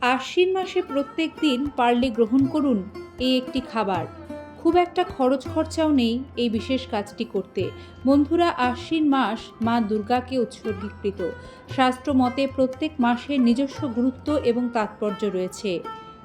আশ্বিন মাসে প্রত্যেক দিন পারলে গ্রহণ করুন এই একটি খাবার। খুব একটা খরচ খরচাও নেই এই বিশেষ কাজটি করতে। বন্ধুরা, আশ্বিন মাস মা দুর্গাকে উৎসর্গীকৃত। শাস্ত্র মতে প্রত্যেক মাসের নিজস্ব গুরুত্ব এবং তাৎপর্য রয়েছে।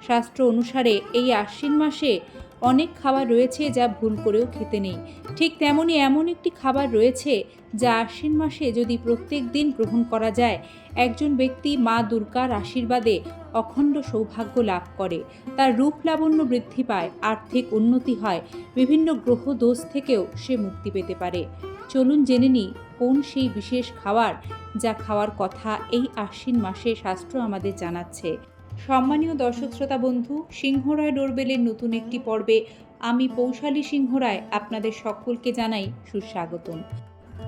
শাস্ত্র অনুসারে এই আশ্বিন মাসে অনেক খাবার রয়েছে যা ভুল করেও খেতে নেই। ঠিক তেমনই এমন একটি খাবার রয়েছে যা আশ্বিন মাসে যদি প্রত্যেক দিন গ্রহণ করা যায়, একজন ব্যক্তি মা দুর্গার আশীর্বাদে অখণ্ড সৌভাগ্য লাভ করে। তার রূপ লাবণ্য বৃদ্ধি পায়, আর্থিক উন্নতি হয়, বিভিন্ন গ্রহ দোষ থেকেও সে মুক্তি পেতে পারে। চলুন জেনে নিই কোন সেই বিশেষ খাবার যা খাওয়ার কথা এই আশ্বিন মাসে শাস্ত্র আমাদের জানাচ্ছে। সম্মানীয় দর্শক শ্রোতা বন্ধু সিংহরায় ডোরবেলের নতুন একটি পর্বে আমি পৌশালী সিংহরায় আপনাদের সকলকে জানাই সুস্বাগতম।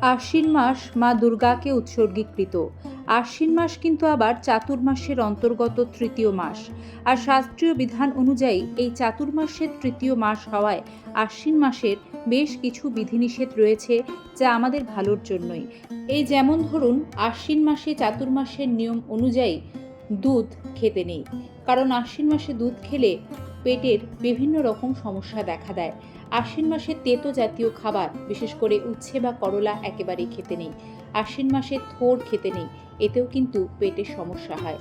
আশ্বিন মাস মা দুর্গাকে উৎসর্গীকৃত। আশ্বিন মাস কিন্তু আবার চাতুর্মাসের অন্তর্গত তৃতীয় মাস। আর শাস্ত্রীয় বিধান অনুযায়ী এই চাতুর্মাসের তৃতীয় মাস হওয়ায় আশ্বিন মাসের বেশ কিছু বিধিনিষেধ রয়েছে যা আমাদের ভালোর জন্যই। এই যেমন ধরুন, আশ্বিন মাসে চাতুর্মাসের নিয়ম অনুযায়ী দুধ খেতে নেই। কারণ আশ্বিন মাসে দুধ খেলে পেটের বিভিন্ন রকম সমস্যা দেখা দেয়। আশ্বিন মাসে তেতো জাতীয় খাবার, বিশেষ করে উচ্ছে বা করলা, একেবারেই খেতে নেই। আশ্বিন মাসে থোড় খেতে নেই, এতেও কিন্তু পেটের সমস্যা হয়।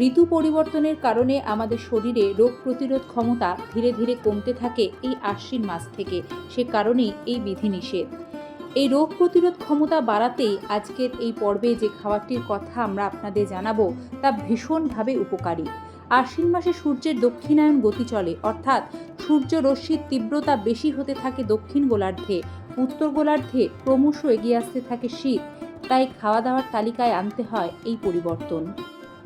ঋতু পরিবর্তনের কারণে আমাদের শরীরে রোগ প্রতিরোধ ক্ষমতা ধীরে ধীরে কমতে থাকে এই আশ্বিন মাস থেকে। সে কারণেই এই বিধিনিষেধ। এই রোগ প্রতিরোধ ক্ষমতা বাড়াতেই আজকের এই পর্বে যে খাবারটির কথা আমরা আপনাদের জানাব, তা ভীষণভাবে উপকারী। আশ্বিন মাসে সূর্যের দক্ষিণায়ন গতি চলে, অর্থাৎ সূর্য রশ্মির তীব্রতা বেশি হতে থাকে দক্ষিণ গোলার্ধে। উত্তর গোলার্ধে ক্রমশ এগিয়ে আসতে থাকে শীত, তাই খাওয়া দাওয়ার তালিকায় আনতে হয় এই পরিবর্তন।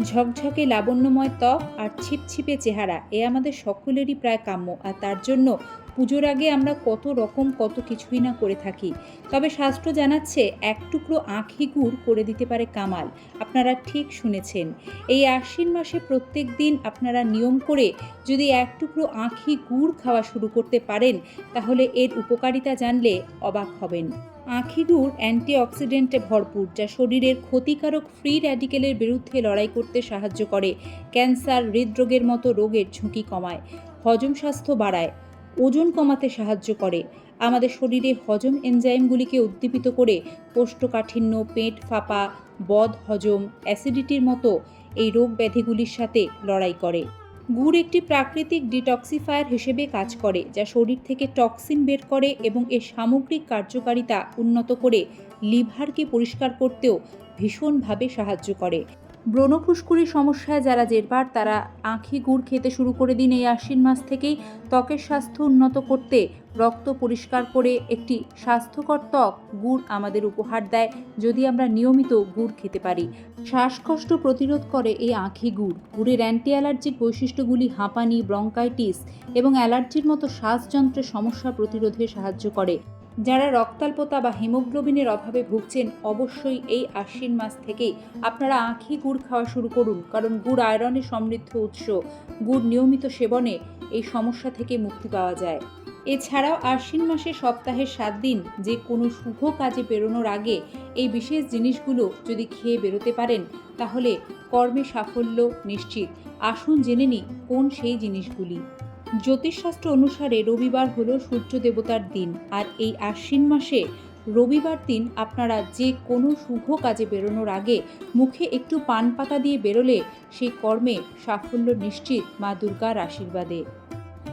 ঝকঝকে লাবণ্যময় ত্বক আর ছিপছিপে চেহারা, এ আমাদের সকলেরই প্রায় কাম্য, আর তার জন্য পুজোর আগে আমরা কত রকম কত কিছুই না করে থাকি। তবে শাস্ত্র জানাচ্ছে এক টুকরো আঁখি গুড় করে দিতে পারে কামাল। আপনারা ঠিক শুনেছেন। এই আশ্বিন মাসে প্রত্যেক দিন আপনারা নিয়ম করে যদি এক টুকরো আঁখি গুড় খাওয়া শুরু করতে পারেন, তাহলে এর উপকারিতা জানলে অবাক হবেন। আঁখি গুড় অ্যান্টিঅক্সিডেন্টে ভরপুর, যা শরীরের ক্ষতিকারক ফ্রি র্যাডিকেলের বিরুদ্ধে লড়াই করতে সাহায্য করে, ক্যান্সার, হৃদরোগের মতো রোগের ঝুঁকি কমায়। হজম স্বাস্থ্য বাড়ায়। ওজন কমাতে সাহায্য করে। আমাদের শরীরে হজম এনজাইমগুলিকে উদ্দীপিত করে কোষ্ঠকাঠিন্য, পেট ফাঁপা, বদ হজম, অ্যাসিডিটির মতো এই রোগ ব্যাধিগুলির সাথে লড়াই করে। গুড় একটি প্রাকৃতিক ডিটক্সিফায়ার হিসেবে কাজ করে, যা শরীর থেকে টক্সিন বের করে এবং এর সামগ্রিক কার্যকারিতা উন্নত করে লিভারকে পরিষ্কার করতেও ভীষণভাবে সাহায্য করে। ব্রণফুস্কুরি সমস্যায় যারা জেরবার, তারা আঁখি, গুড় খেতে শুরু করে দিন এই আশ্বিন মাস থেকেই। ত্বকের স্বাস্থ্য উন্নত করতে রক্ত পরিষ্কার করে একটি স্বাস্থ্যকর ত্বক, গুড় আমাদের উপহার দেয়, যদি আমরা নিয়মিত গুড় খেতে পারি। শ্বাসকষ্ট প্রতিরোধ করে এই আঁখি, গুড়। গুড়ের অ্যান্টি অ্যালার্জিক বৈশিষ্ট্যগুলি হাঁপানি, ব্রঙ্কাইটিস এবং অ্যালার্জির মতো শ্বাসযন্ত্রের সমস্যা প্রতিরোধে সাহায্য করে। যারা রক্তাল্পতা বা হিমোগ্লোবিনের অভাবে ভুগছেন, অবশ্যই এই আশ্বিন মাস থেকেই আপনারা আঁখি গুড় খাওয়া শুরু করুন, কারণ গুড় আয়রনে সমৃদ্ধ উৎস। গুড় নিয়মিত সেবনে এই সমস্যা থেকে মুক্তি পাওয়া যায়। এছাড়াও আশ্বিন মাসে সপ্তাহের সাত দিন যে কোনো শুভ কাজে বেরোনোর আগে এই বিশেষ জিনিসগুলো যদি খেয়ে বেরোতে পারেন, তাহলে কর্মে সাফল্য নিশ্চিত। আসুন জেনে নিই কোন সেই জিনিসগুলি। জ্যোতিষশাস্ত্র অনুসারে রবিবার হল সূর্য দেবতার দিন, আর এই আশ্বিন মাসে রবিবার দিন আপনারা যে কোনো শুভ কাজে বেরোনোর আগে মুখে একটু পান পাতা দিয়ে বেরোলে সেই কর্মে সাফল্য নিশ্চিত মা দুর্গার আশীর্বাদে।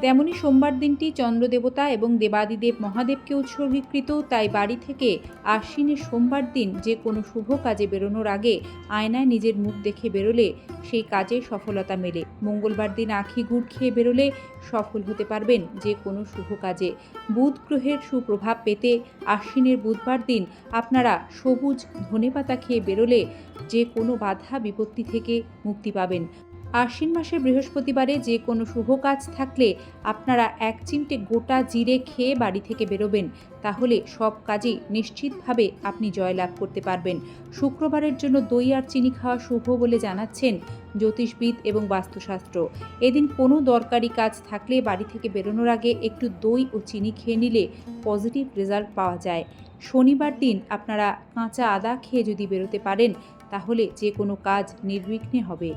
তেমনি সোমবার দিনটি চন্দ্রদেবতা এবং দেবাদিদেব মহাদেবকে উৎসর্গীকৃত, তাই বাড়ি থেকে আশ্বিনের সোমবার দিন যে কোনো শুভ কাজে বেরোনোর আগে আয়নায় নিজের মুখ দেখে বেরোলে সেই কাজে সফলতা মেলে। মঙ্গলবার দিন আখি গুড় খেয়ে বেরোলে সফল হতে পারবেন যে কোনো শুভ কাজে। বুধ গ্রহের সুপ্রভাব পেতে আশ্বিনের বুধবার দিন আপনারা সবুজ ধনেপাতা খেয়ে বেরোলে যে কোনো বাধা বিপত্তি থেকে মুক্তি পাবেন। আশ্বিন মাসের বৃহস্পতিবারে যে কোনো শুভ কাজ থাকলে আপনারা এক চিমটে গোটা জিরে খেয়ে বাড়ি থেকে বেরোবেন। তাহলে সব কাজেই নিশ্চিতভাবে আপনি জয়লাভ করতে পারবেন। শুক্রবারের জন্য দই আর চিনি খাওয়া শুভ বলে জানাচ্ছেন জ্যোতিষবিদ এবং বাস্তুশাস্ত্র। এদিন কোনো দরকারি কাজ থাকলে বাড়ি থেকে বেরোনোর আগে একটু দই ও চিনি খেয়ে নিলে পজিটিভ রেজাল্ট পাওয়া যায়। শনিবার দিন আপনারা কাঁচা আদা খেয়ে যদি বেরোতে পারেন, তাহলে যে কোনো কাজ নির্বিঘ্নে হবে।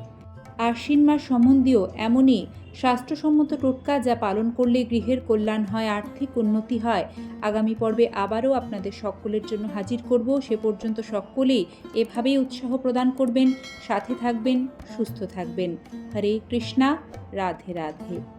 আশ্বিন মাস সম্বন্ধীয় এমনই স্বাস্থ্যসম্মত টোটকা যা পালন করলে গৃহের কল্যাণ হয়, আর্থিক উন্নতি হয়। আগামী পর্বে আবারও আপনাদের সকলের জন্য হাজির করব। সে পর্যন্ত সকলেই এভাবেই উৎসাহ প্রদান করবেন, সাথে থাকবেন, সুস্থ থাকবেন। হরে কৃষ্ণা, রাধে রাধে।